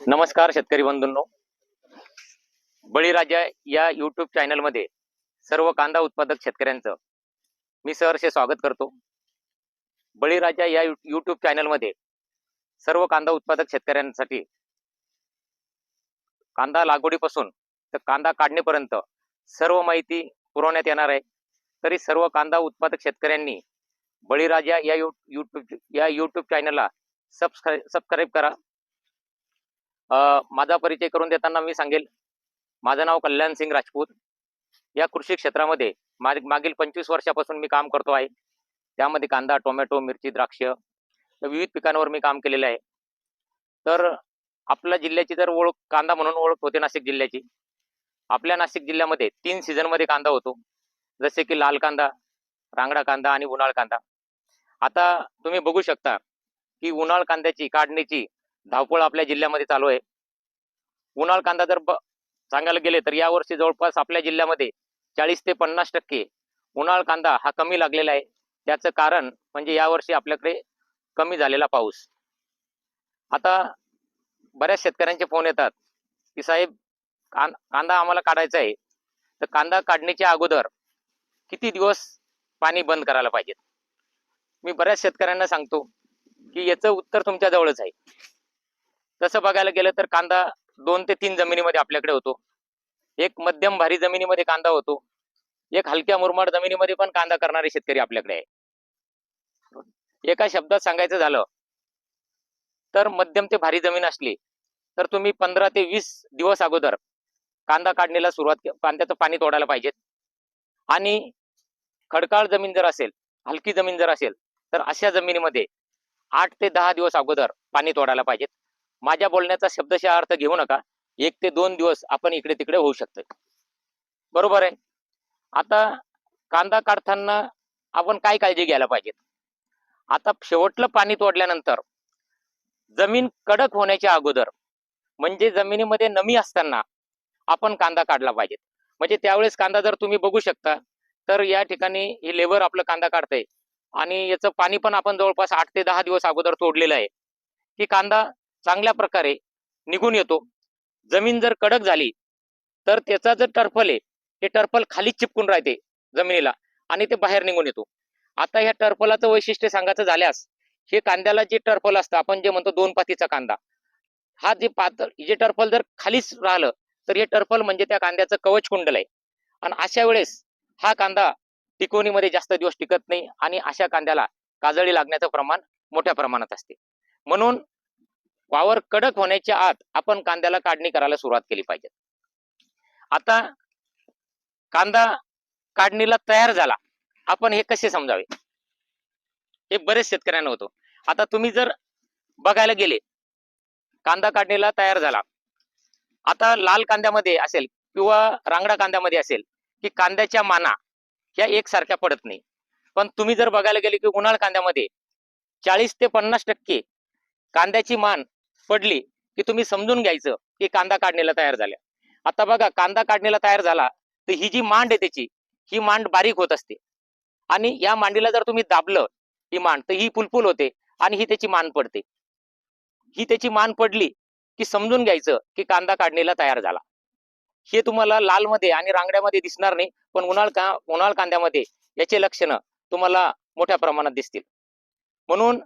नमस्कार शेतकरी बंधूंनो. बळीराजा या युट्यूब चॅनलमध्ये सर्व कांदा उत्पादक शेतकऱ्यांचं मी सहर्ष स्वागत करतो. बळीराजा या युट्यूब चॅनलमध्ये सर्व कांदा उत्पादक शेतकऱ्यांसाठी कांदा लागवडीपासून तर कांदा काढणीपर्यंत सर्व माहिती पुरवण्यात येणार आहे. तरी सर्व कांदा उत्पादक शेतकऱ्यांनी बळीराजा या यू युट्यूब या यूट्यूब चॅनलला सबस्क्राईब सबस्क्राईब करा. माझा परिचय करून देताना मी सांगेल. माझं नाव कल्याण सिंग राजपूत. या कृषी क्षेत्रामध्ये मा मागील पंचवीस वर्षापासून मी काम करतो आहे. त्यामध्ये कांदा टोमॅटो मिरची द्राक्ष विविध पिकांवर मी काम केलेलं आहे. तर आपल्या जिल्ह्याची जर ओळख कांदा म्हणून ओळख होते नाशिक जिल्ह्याची. आपल्या नाशिक जिल्ह्यामध्ये तीन सीझनमध्ये कांदा होतो. जसे की लाल कांदा रांगडा कांदा आणि उन्हाळ कांदा. आता तुम्ही बघू शकता की उन्हाळ कांद्याची काढणीची धावपळ आपल्या जिल्ह्यामध्ये चालू आहे. उन्हाळ कांदा जर सांगायला गेले तर यावर्षी जवळपास आपल्या जिल्ह्यामध्ये चाळीस ते पन्नास टक्के उन्हाळ कांदा हा कमी लागलेला आहे. त्याचं कारण म्हणजे यावर्षी आपल्याकडे कमी झालेला पाऊस. आता बऱ्याच शेतकऱ्यांचे फोन येतात की साहेब कां कांदा आम्हाला काढायचा आहे. तर कांदा काढण्याच्या अगोदर किती दिवस पाणी बंद करायला पाहिजेत मी बऱ्याच शेतकऱ्यांना सांगतो की याचं उत्तर तुमच्या जवळच आहे. तसं बघायला गेलं तर कांदा दोन ते तीन जमिनीमध्ये आपल्याकडे होतो. एक मध्यम भारी जमिनीमध्ये कांदा होतो. एक हलक्या मुरमाड जमिनीमध्ये पण कांदा करणारे शेतकरी आपल्याकडे आहे. एका शब्दात सांगायचं झालं तर मध्यम ते भारी जमीन असली तर तुम्ही पंधरा ते वीस दिवस अगोदर कांदा काढणीला सुरुवात के- कांद्याचं पाणी तोडायला पाहिजेत. आणि खडकाळ जमीन जर असेल हलकी जमीन जर असेल तर अशा जमिनीमध्ये आठ ते दहा दिवस अगोदर पाणी तोडायला पाहिजेत. माझ्या बोलण्याचा शब्दशः अर्थ घेऊ नका. एक ते दोन दिवस आपण इकडे तिकडे होऊ शकतो बरोबर आहे? आता कांदा काढताना आपण काय काळजी घ्यायला पाहिजेत आता शेवटलं पाणी तोडल्यानंतर जमीन कडक होण्याच्या अगोदर म्हणजे जमिनीमध्ये नमी असताना आपण कांदा काढला पाहिजे. म्हणजे त्यावेळेस कांदा जर तुम्ही बघू शकता तर या ठिकाणी हे लेबर आपलं कांदा काढतंय. आणि याचं पाणी पण आपण जवळपास आठ ते दहा दिवस अगोदर तोडलेलं आहे. की कांदा चांगल्या प्रकारे निघून येतो. जमीन जर कडक झाली तर त्याचा जर टर्फल आहे ते टर्फल खालीच चिपकून राहते जमिनीला आणि ते बाहेर निघून येतो. आता ह्या टर्फलाचं वैशिष्ट्य सांगायचं झाल्यास हे कांद्याला जे टर्फल असतं आपण जे म्हणतो दोन पातीचा कांदा हा जे पातळ जे टर्फल जर खालीच राहिलं तर हे टर्फल म्हणजे त्या कांद्याचं कवच कुंडल आहे. आणि अशा वेळेस हा कांदा टिकवणीमध्ये जास्त दिवस टिकत नाही आणि अशा कांद्याला काजळी लागण्याचं प्रमाण मोठ्या प्रमाणात असते. म्हणून वावर कडक होण्याच्या आत आपण कांद्याला काढणी करायला सुरुवात केली पाहिजे. आता कांदा काढणीला तयार झाला आपण हे कसे समजावे? हे बरेच शेतकऱ्यांना होतो. आता तुम्ही जर बघायला गेले कांदा काढणीला तयार झाला. आता लाल कांद्यामध्ये असेल किंवा रांगडा कांद्यामध्ये असेल की कांद्याच्या माना ह्या एकसारख्या पडत नाही. पण तुम्ही जर बघायला गेले की उन्हाळ कांद्यामध्ये चाळीस ते पन्नास टक्के कांद्याची मान पडली की तुम्ही समजून घ्यायचं की कांदा काढणीला तयार झाल्या. आता बघा कांदा काढणीला तयार झाला तर ही जी मांड आहे त्याची ही मांड बारीक होत असते. आणि या मांडीला जर तुम्ही दाबलं ही मांड तर ही पुलपुल होते आणि ही त्याची मान पडते. ही त्याची मान पडली की समजून घ्यायचं की कांदा काढणीला तयार झाला. हे तुम्हाला लालमध्ये आणि रांगड्यामध्ये दिसणार नाही पण उन्हाळ का उन्हाळ कांद्यामध्ये याचे लक्षणं तुम्हाला मोठ्या प्रमाणात दिसतील. म्हणून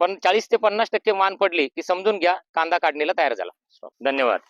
पण चाळीस ते पन्नास टक्के मान पडली की समजून घ्या कांदा काढणीला तयार झाला. धन्यवाद.